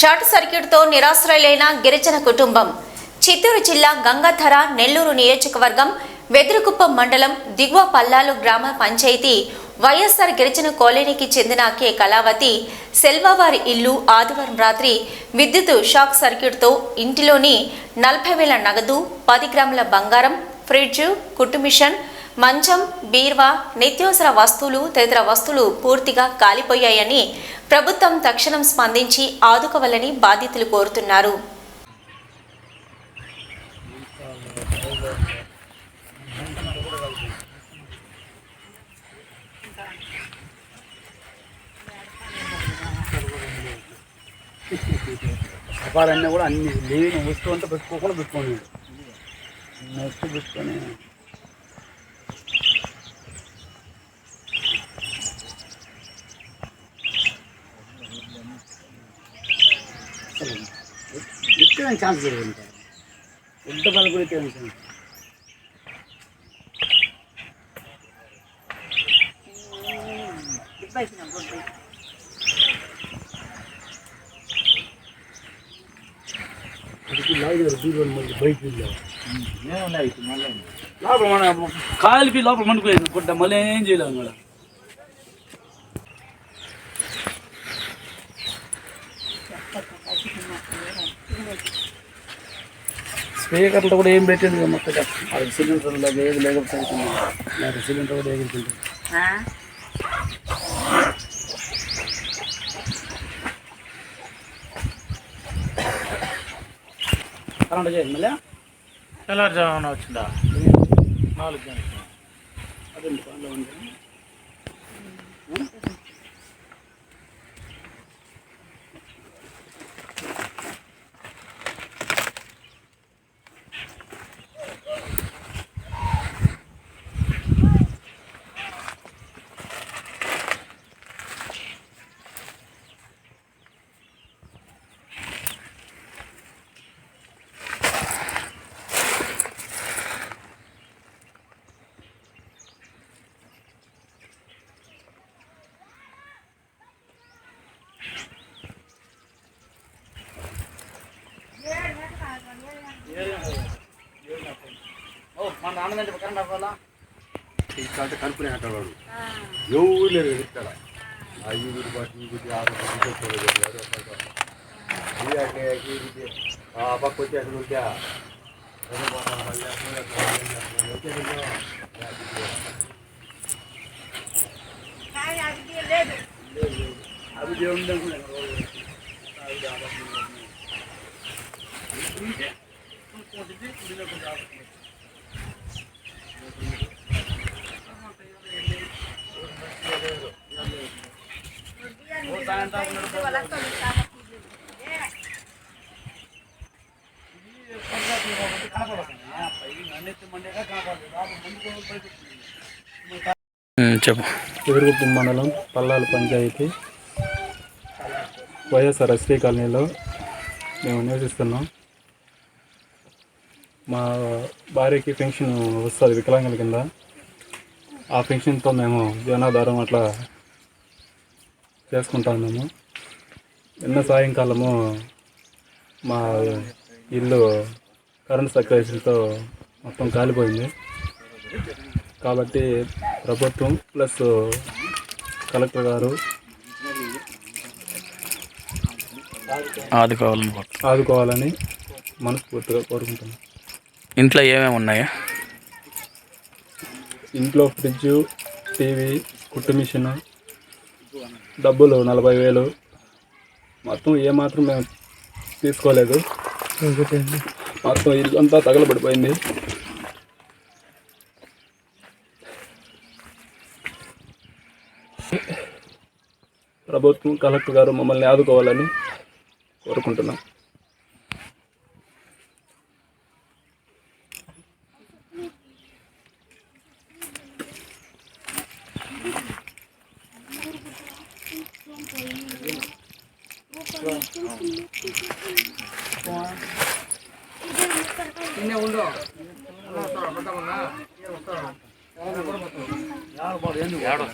Short సర్క్యూట్తో నిరాశ్రయులైన గిరిజన కుటుంబం. చిత్తూరు జిల్లా గంగాధర నెల్లూరు నియోజకవర్గం వెదురుకుప్పం మండలం దిగువ పల్లాలు గ్రామ పంచాయతీ వైఎస్ఆర్ గిరిజన కాలనీకి చెందిన కె. కళావతి సెల్వావారి ఇల్లు ఆదివారం రాత్రి విద్యుత్ షాక్ సర్క్యూట్తో ఇంటిలోని నలభై వేల నగదు పది గ్రాముల బంగారం ఫ్రిడ్జ్ కుట్టు మిషన్ మంచం బీర్వా నిత్యావసర వస్తువులు తదితర వస్తువులు పూర్తిగా కాలిపోయాయని ప్రభుత్వం తక్షణం స్పందించి ఆదుకోవాలని బాధితులు కోరుతున్నారు. వ్యాపారాన్ని కూడా అన్ని లేని వస్తువు అంతా పెట్టుకోకుండా పెట్టుకోండి. వస్తువు పెట్టుకొని నేను ఛాన్స్ జరిగింటాను ఉడ్డ పలుకుడితే ఉంటాను లోపల కాలిపి లోపల మండుకోలేదు గుడ్డ మళ్ళీ ఏం చేయలేదు మేడం. స్పీకర్లు కూడా ఏం పెట్టింది ఇక మొత్తం అది సిలిండర్ లేదు ఏది లేకపోతే సిలిండర్ కూడా ఎగురుతుంది కరెంట్ చేయండి మళ్ళీ? తెల్లారుజామున వచ్చిందా? నాలుగు గంటలు అదండి మన నాన్నదంటే కరెంట్ అవ్వాలా ఇక్కడ కనుక్కునే అంటాడు ఎవరు లేరు ఇక్కడ గుడి పాటు ఈ గుడి ఆ పక్క వచ్చి అసలు ఉంటే అది దేవుడు అనుకున్నాను చెప్పు. ఎదురుగుప్పం మండలం పల్లాలు పంచాయతీ. వైఎస్ఆర్ ఎస్టీ కాలనీలో మేము నివసిస్తున్నాం. మా భార్యకి పెన్షన్ వస్తుంది వికలాంగుల కింద. ఆ పెన్షన్తో మేము జీవనాధారం అట్లా చేసుకుంటా ఉన్నాము నిన్న సాయంకాలము మా ఇల్లు కరెంట్ సర్క్యులేషన్తో మొత్తం కాలిపోయింది. కాబట్టి ప్రభుత్వం ప్లస్ కలెక్టర్ గారు ఆదుకోవాలనుకుంటున్నా ఆదుకోవాలని మనస్ఫూర్తిగా కోరుకుంటున్నాం. ఇంట్లో ఏమేమి ఉన్నాయా? ఇంట్లో ఫ్రిడ్జ్ టీవీ కుట్టు మిషన్ డబ్బులు నలభై వేలు. మొత్తం ఏమాత్రం మేము తీసుకోలేదు. మొత్తం ఇల్లు అంతా తగలబడిపోయింది. ప్రభుత్వం కలెక్టర్ గారు మమ్మల్ని ఆదుకోవాలని కోరుకుంటున్నాం. ಇನ್ನೇ ಉಂಡು ಯಾರು ಬಾಡು ಏನು ಯಾರು